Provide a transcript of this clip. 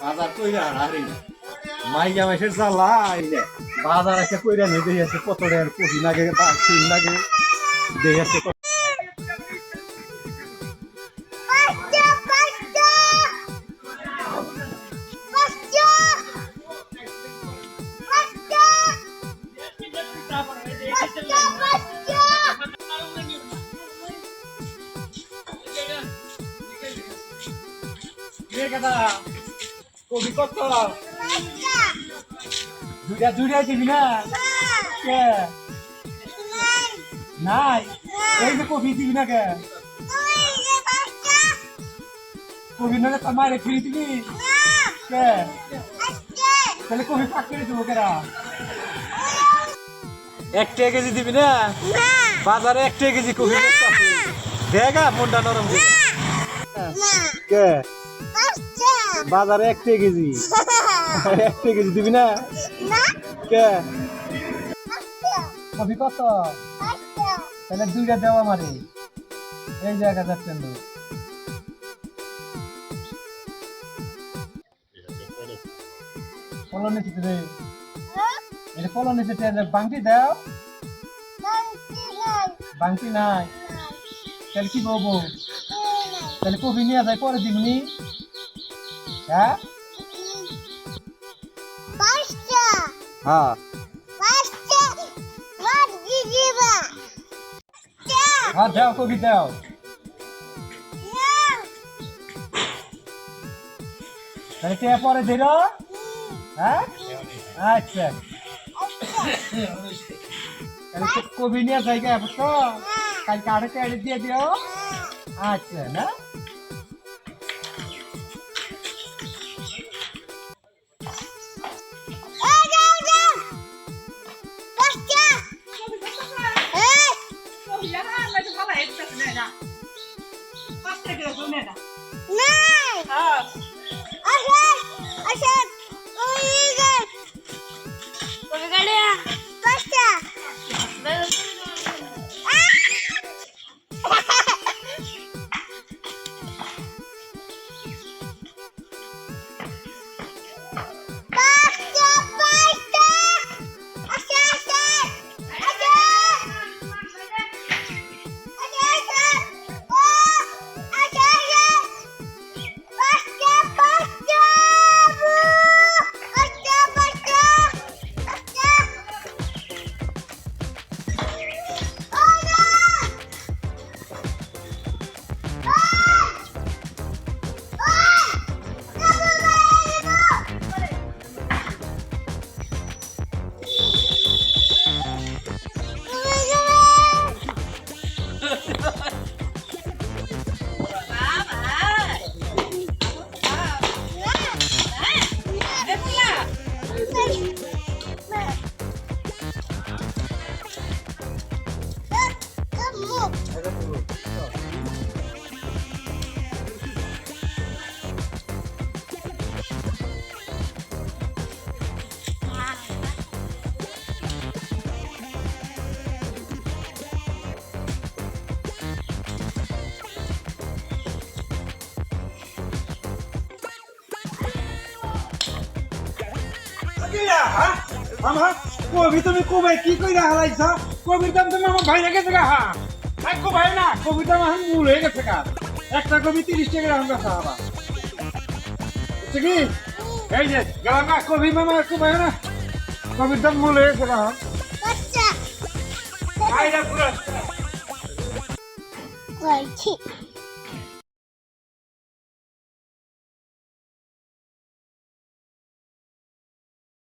বাজার কইরা নেই দেখে মাসের জ্বালা বাজার একটা কইরা নিয়ে কত রেল বা কে কথা কত. দুইটা দুইটা দিবি না? কে? নাই? এই যে কপি দিবি না কে. কপি না তোর ফিরি দিবি? কে. তাহলে কপি পাক করে দেবো কেরা? এক টাকা কেজি দিবি না? বাজারে এক টাকা কেজি বেচতাছে দেখা মনটা নরম কে? বাজারে এক টাকা কেজি। এক টাকা কেজি দিবি না? কে? পাঁচটা কপি কত? পাঁচটা তাহলে দুইটা দেওয়া আমারে। এই জায়গা যাচ্ছেন তো কলন নিচে রে এটা কলন নিচে বাংটি দাও। বাংটি নাই। তাহলে কি বলব? তাহলে কফি নিয়ে যায় পরে দিবনি হ্যাঁ? হ্যাঁ। হ্যাঁ দাও কফি দাও। তাহলে পরে দিল? হ্যাঁ? আচ্ছা। তাহলে কবি নিয়ে যাই গে বুঝছ? কালকে আড়ে দিয়ে দিও? আচ্ছা না? 个是哪？奶。আমার কবি তুমি কবে কি কইরা হালাইছ কবির দাম তুমি আমার ভাই গেছে গা হা? এক কো ভাই না কবির দাম এখন মূল হয়ে গেছে গা। একটা কবি তিরিশ টাকা এখন বেচা হবা বুঝছে কি? এই যে গেলাম না কবি মামা একটু ভাই না। কবির দাম মূল হয়ে গেছে গা. ভাইরা Right.